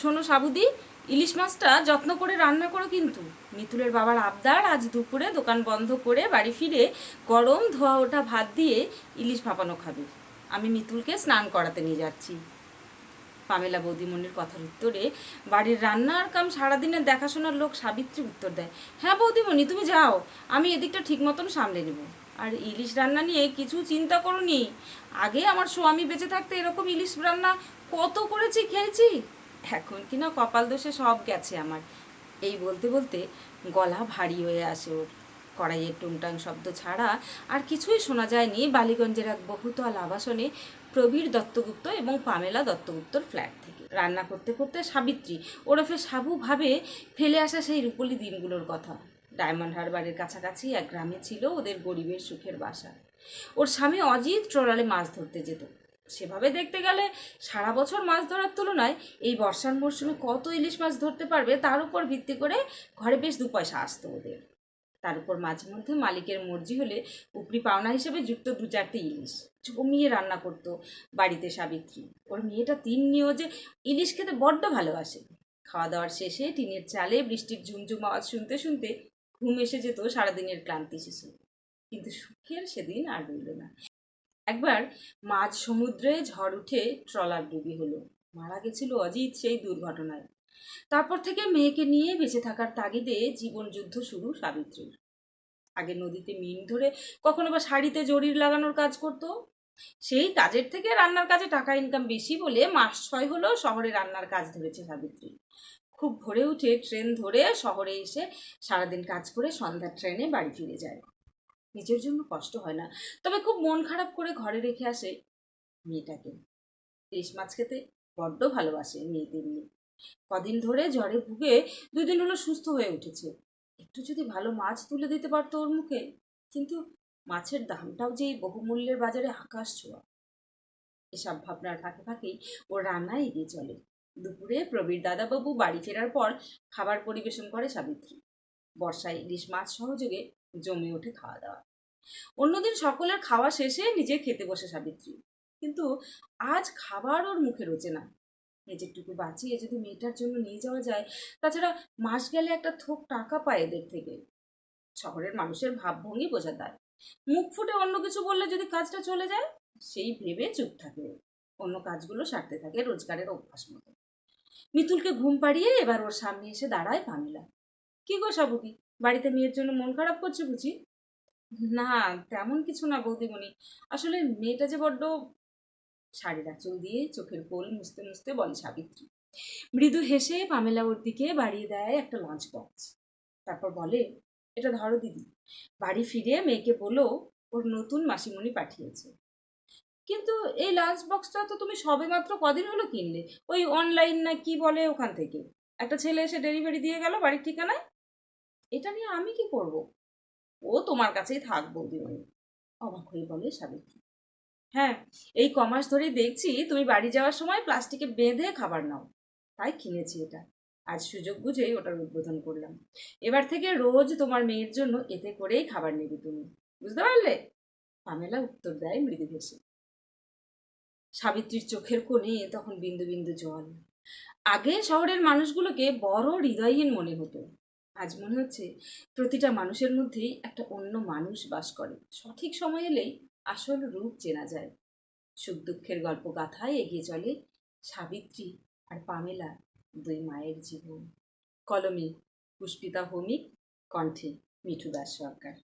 শোনো সাবুদি, ইলিশ মাছটা যত্ন করে রান্না করো কিন্তু। মিতুলের বাবার আবদার আজ দুপুরে দোকান বন্ধ করে বাড়ি ফিরে গরম ধোয়া ওঠা ভাত দিয়ে ইলিশ ভাপানো খাবে। আমি মিতুলকে স্নান করাতে নিয়ে যাচ্ছি। পামেলা বৌদিমণির কথার উত্তরে বাড়ির রান্নার কাম সারাদিনের দেখাশোনার লোক সাবিত্রী উত্তর দেয় হ্যাঁ বৌদিমণি, তুমি যাও, আমি এদিকটা ঠিক মতন সামলে নেব। আর ইলিশ রান্না নিয়ে কিছু চিন্তা করনি আগে আমার স্বামী বেঁচে থাকতে এরকম ইলিশ রান্না কত করেছি খেয়েছি? এখন কিনা কপাল দোষে সব গেছে আমার। এই বলতে বলতে গলা ভারী হয়ে আসে ওর। কড়াইয়ের টুংটাং শব্দ ছাড়া আর কিছুই শোনা যায়নি বালিগঞ্জের এক বহুতল আবাসনে প্রবীর দত্তগুপ্ত এবং পামেলা দত্তগুপ্তর ফ্ল্যাট থেকে। রান্না করতে করতে সাবিত্রী ওরফে সাবু ভাবে ফেলে আসা সেই রূপলি দিনগুলোর কথা। ডায়মন্ড হারবারের কাছাকাছি এক গ্রামে ছিল ওদের গরিবের সুখের বাসা। ওর স্বামী অজিত ট্রলারে মাছ ধরতে যেত। সেভাবে দেখতে গেলে সারা বছর মাছ ধরার তুলনায় এই বর্ষার মরশুমে কত ইলিশ মাছ ধরতে পারবে তার উপর ভিত্তি করে ঘরে বেশ দু পয়সা আসতো ওদের। তার উপর মাঝে মধ্যে মালিকের মর্জি হলে উপরি পাওনা হিসেবে যুক্ত দু চারটে ইলিশ জমিয়ে রান্না করতো বাড়িতে সাবিত্রী। ওর মেয়েটা তিন নিয়েও যে ইলিশ খেতে বড্ড ভালোবাসে। খাওয়া দাওয়ার শেষে টিনের চালে বৃষ্টির ঝুমঝুম আওয়াজ শুনতে শুনতে ঘুম এসে যেত সারাদিনের ক্লান্তি শেষে কিন্তু সুখের সেদিন আর রইল না। একবার মাঝ সমুদ্রে ঝড় উঠে ট্রলার ডুবি হলো। মারা গেছিল অজিত সেই দুর্ঘটনায়। তারপর থেকে মেয়েকে নিয়ে বেঁচে থাকার তাগিদে জীবন যুদ্ধ শুরু সাবিত্রীর। আগে নদীতে মিন ধরে কখনো বা শাড়িতে জরির লাগানোর কাজ করতো। সেই কাজের থেকে রান্নার কাজে টাকা ইনকাম বেশি বলে মাস ছয় হলো শহরে রান্নার কাজ ধরেছে সাবিত্রী। খুব ভোরে উঠে ট্রেন ধরে শহরে এসে সারাদিন কাজ করে সন্ধ্যার ট্রেনে বাড়ি ফিরে যায়। নিজের জন্য কষ্ট হয় না। তবে খুব মন খারাপ করে ঘরে রেখে আসে মেয়েটাকে। ইলিশ মাছ খেতে বড্ড ভালোবাসে মেয়েদের নিয়ে। কদিন ধরে জ্বরে ভুগে দুদিন হলো সুস্থ হয়ে উঠেছে। একটু যদি ভালো মাছ তুলে দিতে পারতো ওর মুখে, কিন্তু মাছের দামটাও যে এই বহুমূল্যের বাজারে আকাশ ছোঁয়া। এসব ভাবনার ফাঁকে ফাঁকেই ওর রান্না এগিয়ে চলে। দুপুরে প্রবীর দাদাবাবু বাড়ি ফেরার পর খাবার পরিবেশন করে সাবিত্রী। বর্ষায় ইলিশ মাছ সহযোগে জমে ওঠে খাওয়া দাওয়া অন্যদিন সকলের খাওয়া শেষে নিজে খেতে বসে সাবিত্রী। কিন্তু আজ খাবার ওর মুখে রোচে না। নিজেরটুকু বাঁচিয়ে যদি মেয়েটার জন্য নিয়ে যাওয়া যায়, তাছাড়া মাস গেলে একটা থোক টাকা পায় এদের থেকে। শহরের মানুষের ভাবভঙ্গি বোঝা তার মুখ ফুটে অন্য কিছু বললে যদি কাজটা চলে যায়, সেই ভেবে চুপ থাকে। অন্য কাজগুলো সারতে থাকে রোজগারের অভ্যাস মতো। মিতুলকে ঘুম পাড়িয়ে এবার ওর সামনে এসে দাঁড়ায় পামিলা কি গো সাবুকি, বাড়িতে মেয়ের জন্য মন খারাপ করছে বুঝি? না, তেমন কিছু না বৌদিমণি। আসলে মেয়েটা যে বড্ড শাড়ির আঁচল দিয়ে চোখের কোল মুছতে মুছতে বলে সাবিত্রী। মৃদু হেসে পামেলা ওর দিকে বাড়িয়ে দেয় একটা লাঞ্চ বক্স তারপর বলে, এটা ধরো দিদি। বাড়ি ফিরে মেয়েকে বলো, ওর নতুন মাসিমণি পাঠিয়েছে। কিন্তু এই লাঞ্চ বক্সটা তো তুমি সবেমাত্র কদিন হলো কিনলে? ওই অনলাইন না কি বলে ওখান থেকে? একটা ছেলে এসে ডেলিভারি দিয়ে গেল বাড়ির ঠিকানায়? এটা নিয়ে আমি কি করব? ও তোমার কাছেই থাক বৌদিমণি অবাক হয়ে বলে সাবিত্রী। হ্যাঁ এই কমাস ধরেই দেখছি তুমি বাড়ি যাওয়ার সময় প্লাস্টিকে বেঁধে খাবার নাও। তাই কিনেছি এটা। আজ সুযোগ বুঝেই ওটার উদ্বোধন করলাম। এবার থেকে রোজ তোমার মেয়ের জন্য এতে করেই খাবার নেবে তুমি। বুঝতে পারলে? পামেলা উত্তর দেয় মৃদু হেসে সাবিত্রীর চোখের কোণে তখন বিন্দু বিন্দু জল। আগে শহরের মানুষগুলোকে বড় হৃদয়হীন মনে হতো। আজ মনে হচ্ছে প্রতিটা মানুষের মধ্যেই একটা অন্য মানুষ বাস করে। সঠিক সময় এলেই আসল রূপ চেনা যায়। সুখ দুঃখের গল্প গাথায় এগিয়ে চলে সাবিত্রী আর পামেলা, দুই মায়ের জীবন। কলমে পুষ্পিতা ভৌমিক কণ্ঠে মিঠু দাস সরকার।